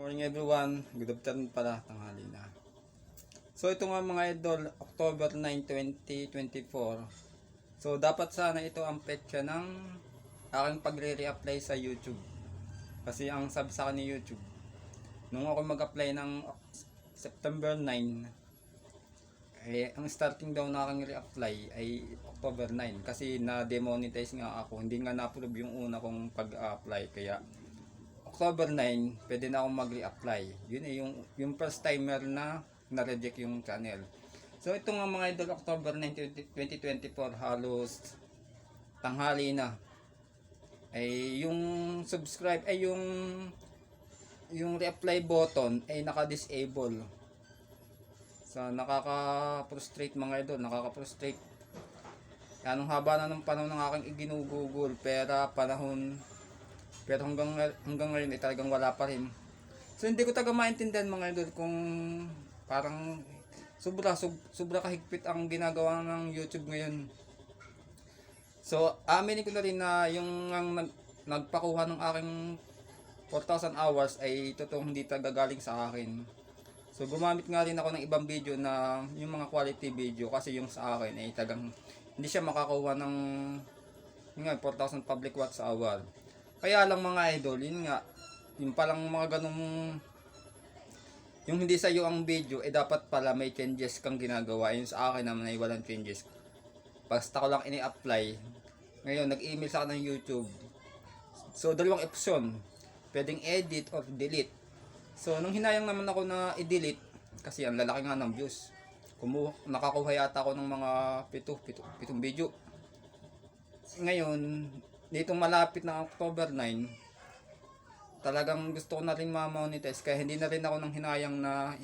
Morning everyone, good afternoon pala, tanghali na. So ito nga mga idol, October 9, 2024. So dapat sana ito ang petsa ng aking pagre-reapply sa YouTube. Kasi ang sabi sa akin ni YouTube, nung ako mag-apply ng September 9, eh, ang starting daw na aking reapply ay October 9 kasi na-demonetize nga ako. Hindi nga na-approve yung una kong pag-apply kaya October 9, pwede na akong mag-reapply. Yun eh, yung, yung first timer na na-reject yung channel. So ito nga mga idol, October 9, 2024, halos tanghali na. Ay yung subscribe, ay yung yung reapply button ay naka-disable. So nakaka-frustrate mga idol, nakaka-frustrate. Anong haba na ng panahon ng aking iginugugol, pera, panahon, pero hanggang hanggang ngayon ay talagang wala pa rin. So hindi ko talaga maintindihan mga idol kung parang sobra sob, sobra kahigpit ang ginagawa ng YouTube ngayon. So aminin ko na rin na yung ang nag, nagpakuha ng aking 4,000 hours ay totoong hindi talaga galing sa akin. So gumamit nga rin ako ng ibang video na yung mga quality video kasi yung sa akin ay tagang hindi siya makakuha ng nga 4,000 public watch hour. Kaya lang mga idol, yun nga, yung palang mga ganong yung hindi sa iyo ang video, eh dapat pala may changes kang ginagawa. Yung sa akin naman ay walang changes. Basta ko lang ini-apply. Ngayon, nag-email sa akin ng YouTube. So, dalawang option. Pwedeng edit or delete. So, nung hinayang naman ako na i-delete, kasi ang lalaki nga ng views. Kumuha, nakakuha yata ako ng mga pito, pito, pitong video. Ngayon, dito malapit na October 9, talagang gusto ko na rin ma-monetize kaya hindi na rin ako nang hinayang na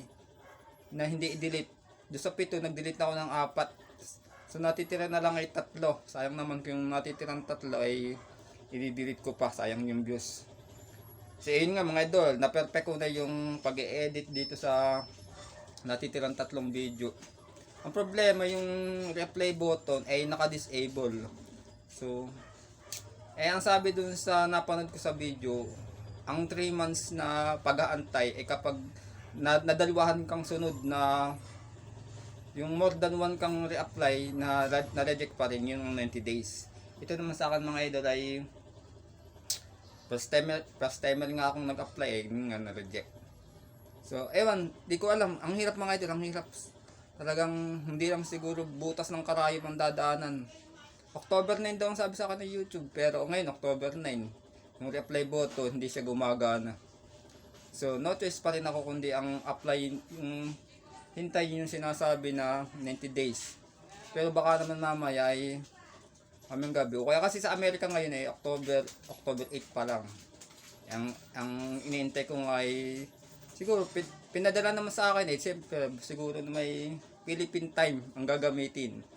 na hindi i-delete. Doon sa pito, nag-delete na ako ng apat. So natitira na lang ay tatlo. Sayang naman kung natitirang tatlo ay i-delete ko pa. Sayang yung views. So yun nga mga idol, na-perfect ko na yung pag-edit dito sa natitirang tatlong video. Ang problema yung replay button ay naka-disable. So, eh ang sabi dun sa napanood ko sa video, ang 3 months na pag-aantay ay kapag na, nadalwahan kang sunod na yung more than one kang reapply na na reject pa rin yung 90 days. Ito naman sa akin mga idol ay first timer, first timer nga akong nag-apply eh, nga na-reject. So, ewan, di ko alam. Ang hirap mga idol, ang hirap. Talagang hindi lang siguro butas ng karayom ang dadaanan. October 9 daw ang sabi sa akin ng YouTube. Pero ngayon, October 9. Yung reply button, hindi siya gumagana. So, no choice pa rin ako kundi ang apply, yung hintay yung sinasabi na 90 days. Pero baka naman mamaya ay kaming gabi. O kaya kasi sa Amerika ngayon ay October, October 8 pa lang. Ang, ang iniintay ko nga ay siguro pin- pinadala naman sa akin eh. Siyempre, siguro na may Philippine time ang gagamitin.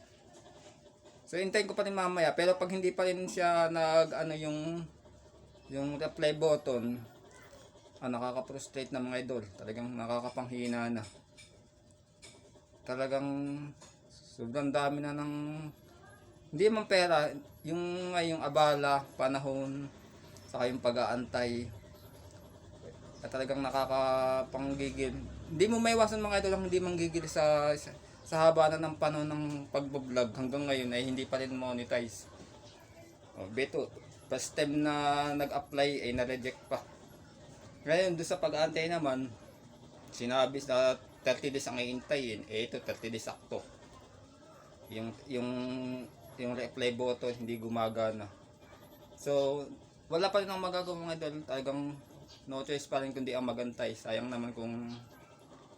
So hintayin ko pa rin mamaya pero pag hindi pa rin siya nag ano yung yung reply button ah, nakaka-frustrate na mga idol. Talagang nakakapanghina na. Talagang sobrang dami na ng hindi man pera, yung ay yung abala, panahon, saka yung pag-aantay. At talagang nakakapanggigil. Hindi mo maiwasan mga idol ang hindi manggigil sa, sa sa haba na ng panahon ng pagbablog hanggang ngayon ay hindi pa rin monetize. Oh, beto, first time na nag-apply ay na-reject pa. Ngayon, doon sa pag-aantay naman, sinabi sa 30 days ang iintayin, eh ito 30 days sakto. Yung, yung, yung reply button hindi gumagana. So, wala pa rin ang magagawa mga idol. Talagang no choice pa rin kundi ang magantay. Sayang naman kung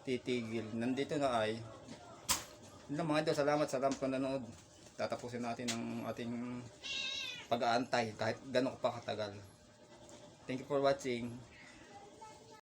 titigil. Nandito na ay yun mga idol, salamat sa lamp nanonood. Tatapusin natin ang ating pag-aantay kahit gano'n pa katagal. Thank you for watching.